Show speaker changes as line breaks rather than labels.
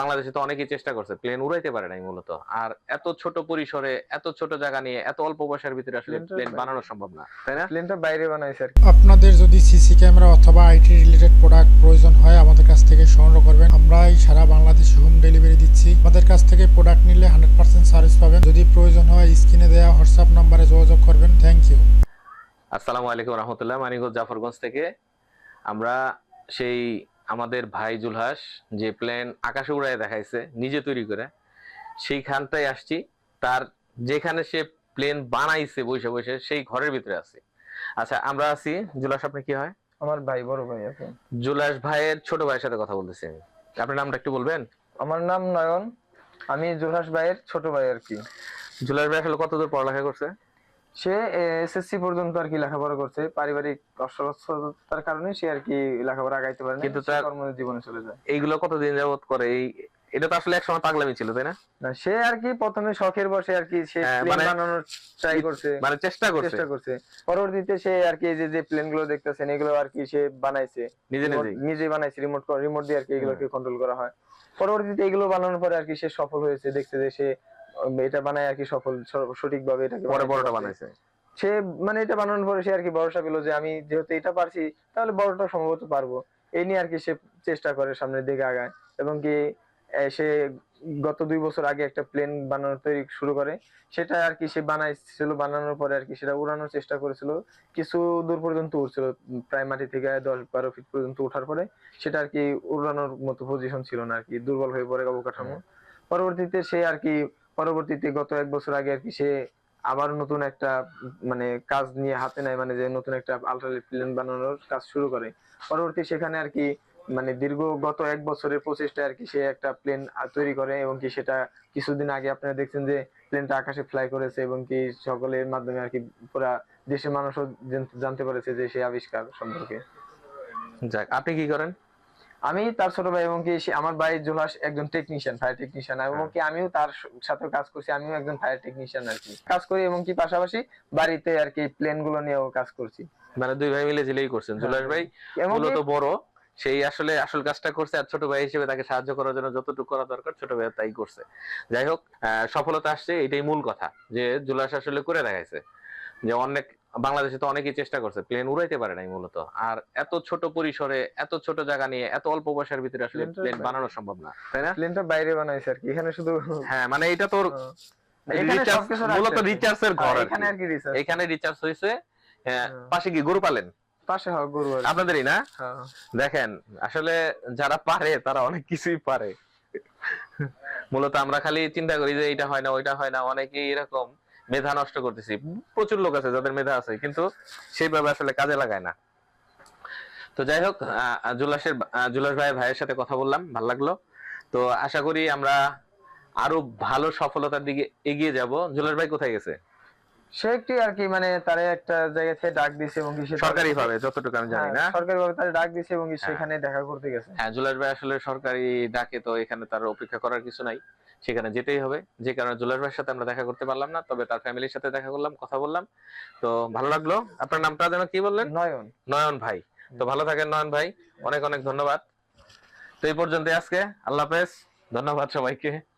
বাংলাদেশে তো অনেকেই চেষ্টা করছে প্লেন উড়াইতে পারে নাই মূলত। আর এত ছোট পরিসরে এত ছোট জায়গা নিয়ে এত অল্প পয়সার ভিতরে আসলে প্লেন বানানো সম্ভব না তাই না?
প্লেনটা বাইরে বানাইছে আর কি।
আপনাদের যদি সিসি ক্যামেরা অথবা আইটি রিলেটেড প্রোডাক্ট প্রয়োজন হয় আমাদের কাছ থেকে সংগ্রহ করবেন। আমরাই সারা বাংলাদেশে হোম ডেলিভারি দিচ্ছি। আমাদের কাছ থেকে প্রোডাক্ট নিলে হান্ড্রেড পার্সেন্ট সার্ভিস পাবেন। যদি প্রয়োজন হয় স্ক্রিনে দেওয়া হোয়াটসঅ্যাপ নাম্বারে যোগাযোগ করবেন। থ্যাংক ইউ
আসসালামু আলাইকুম রহমতুল্লাহ মানিকগঞ্জ জাফরগঞ্জ থেকে। আমরা সেই আমাদের ভাই জুলহাস যে প্লেন আকাশে উড়ায় দেখাইছে নিজে তৈরি করে সেইখানটায় আসছি। তার যেখানে সে প্লেন বানাইছে বসে বসে সেই ঘরের ভিতরে আছি। আচ্ছা আমরা আছি। জুলাস আপনি কি হয়?
আমার ভাই বড় ভাই আছে।
জুলাস ভাইয়ের ছোট ভাইয়ের সাথে কথা বলতেছি আমি। আপনার নামটা একটু বলবেন?
আমার নাম নয়ন। আমি জুলহাস ভাইয়ের ছোট ভাই আর কি।
জুলাস ভাই আসলে কতদূর পড়ালেখা করছে?
সে এসএসসি পর্যন্ত আর কি লেখাপড়া করছে। পারিবারিক অসচ্ছলতার কারণে সে আর কি লেখাপড়া আগাইতে পারে
কিন্তু তার-
জীবনে চলে যায়।
এইগুলো কতদিন যাবত করে? এই এটা তো আসলে একসময় পাগলামি ছিল তাই না?
সে আর কি প্রথমে শখের বসে আর কি সে
হ্যাঁ, মানে-
বানানোর ট্রাই করছে।
মানে চেষ্টা করছে।
চেষ্টা করছে। পরবর্তীতে সে আর কি যে যে প্লেনগুলো দেখতেছেন এগুলো আর কি সে বানাইছে।
নিজে নিজেই?
নিজেই বানাইছে রিমোট রিমোট দিয়ে আর কি এগুলোকে কন্ট্রোল করা হয়। পরবর্তীতে এগুলো বানানোর পরে আর কি সে সফল হয়েছে। দেখছে যে সে এটা বানায় আর কি সফল সঠিক ভাবে এটাকে
পরে বড়টা বানাইছে।
সে মানে এটা বানানোর পরে সে আর কি ভরসা পেল যে আমি যেহেতু এটা পারছি তাহলে বড়টা সম্ভবত পারব। এই নিয়ে আর কি সে চেষ্টা করে সামনের দিকে আগায় এবং কি সে গত দুই বছর আগে একটা প্লেন বানানোর তৈরি শুরু করে। সেটা আর কি সে বানাইছিল বানানোর পরে আর কি সেটা উড়ানোর চেষ্টা করেছিল। কিছু দূর পর্যন্ত উঠছিল প্রায় মাটি থেকে দশ বারো ফিট পর্যন্ত ওঠার পরে। সেটা আর কি উড়ানোর মতো পজিশন ছিল না আর কি দুর্বল হয়ে পড়ে অবকাঠামো। পরবর্তীতে সে আর কি পরবর্তীতে গত এক বছর আগে আর কি সে আবার নতুন একটা মানে কাজ নিয়ে হাতে নেয় মানে যে নতুন একটা আলট্রালিট প্লেন বানানোর কাজ শুরু করে। পরবর্তী সেখানে আর কি মানে দীর্ঘ গত এক বছরের প্রচেষ্টা আর কি সে একটা প্লেন তৈরি করে এবং কি সেটা কিছুদিন আগে আপনারা দেখছেন যে প্লেনটা আকাশে ফ্লাই করেছে এবং কি সকলের মাধ্যমে আর কি পুরা দেশের মানুষও জানতে পেরেছে যে সে আবিষ্কার সম্পর্কে।
যাক, আপনি কি করেন?
আমি তার ছোট ভাই এবং কি আমার ভাই জুলাস একজন টেকনিশিয়ান ফায়ার টেকনিশিয়ান এবং কি আমিও তার সাথে কাজ করছি আমিও একজন ফায়ার টেকনিশিয়ান আর কি। কাজ করি এবং কি পাশাপাশি বাড়িতে আর কি প্লেনগুলো নিয়েও কাজ করছি।
মানে দুই ভাই মিলে ঝিলেই করছেন। জুলাস ভাই মূলত বড় সেই আসলে আসল কাজটা করছে আর ছোট ভাই হিসেবে তাকে সাহায্য করার জন্য যতটুকু করা দরকার ছোট ভাই তাই করছে। যাই হোক আহ, সফলতা আসছে এটাই মূল কথা যে জুলাস আসলে করে দেখাইছে। যে অনেক বাংলাদেশে তো অনেকেই চেষ্টা করছে প্লেন উড়াইতে পারে নাই মূলত। আর এত ছোট পরিসরে এত ছোট জায়গা নিয়ে এত অল্প পয়সার ভিতরে আসলে প্লেন বানানো সম্ভব না তাই না?
প্লেনটা বাইরে বানাইছে আর কি এখানে শুধু
হ্যাঁ মানে এটা তোর রিচার্জ মূলত রিচার্জ ঘর
আর এখানে আর কি রিসার্চ
এখানে রিচার্জ হয়েছে হ্যাঁ, পাশে কি গরু পালেন?
পাশে হয় গরু
আপনাদেরই না?
হ্যাঁ।
দেখেন আসলে যারা পারে তারা অনেক কিছুই পারে। মূলত আমরা খালি চিন্তা করি যে এটা হয় না ওইটা হয় না অনেকেই এরকম মেধা নষ্ট করতেছি। প্রচুর লোক আছে যাদের মেধা আছে কিন্তু সেইভাবে আসলে কাজে লাগায় না। তো যাই হোক জুলাসের জুলাস ভাইয়ের ভাইয়ের সাথে কথা বললাম ভালো লাগল। তো আশা করি আমরা আরও ভালো সফলতার দিকে এগিয়ে যাব। জুলাস ভাই কোথায় গেছে?
সে একটি আর কি মানে তারে একটা জায়গা থেকে ডাক দিছে এবং কি
সরকারি ভাবে যতটুকু আমি জানি না?
সরকারি ভাবে তারে ডাক দিছে এবং
হ্যাঁ।
সেখানে দেখা করতে গেছে।
হ্যাঁ জুলাস ভাই আসলে সরকারি ডাকে তো এখানে তার অপেক্ষা করার কিছু নাই। সেখানে যেতেই হবে। যে কারণে জুলাস ভাইয়ের সাথে আমরা দেখা করতে পারলাম না তবে তার ফ্যামিলির সাথে দেখা করলাম কথা বললাম। তো ভালো লাগল। আপনার নামটা যেন কি বললেন?
নয়ন।
নয়ন ভাই। তো ভালো থাকেন নয়ন ভাই। অনেক অনেক ধন্যবাদ। তো এই পর্যন্ত আজকে। আল্লাহ হাফেজ। ধন্যবাদ সবাইকে।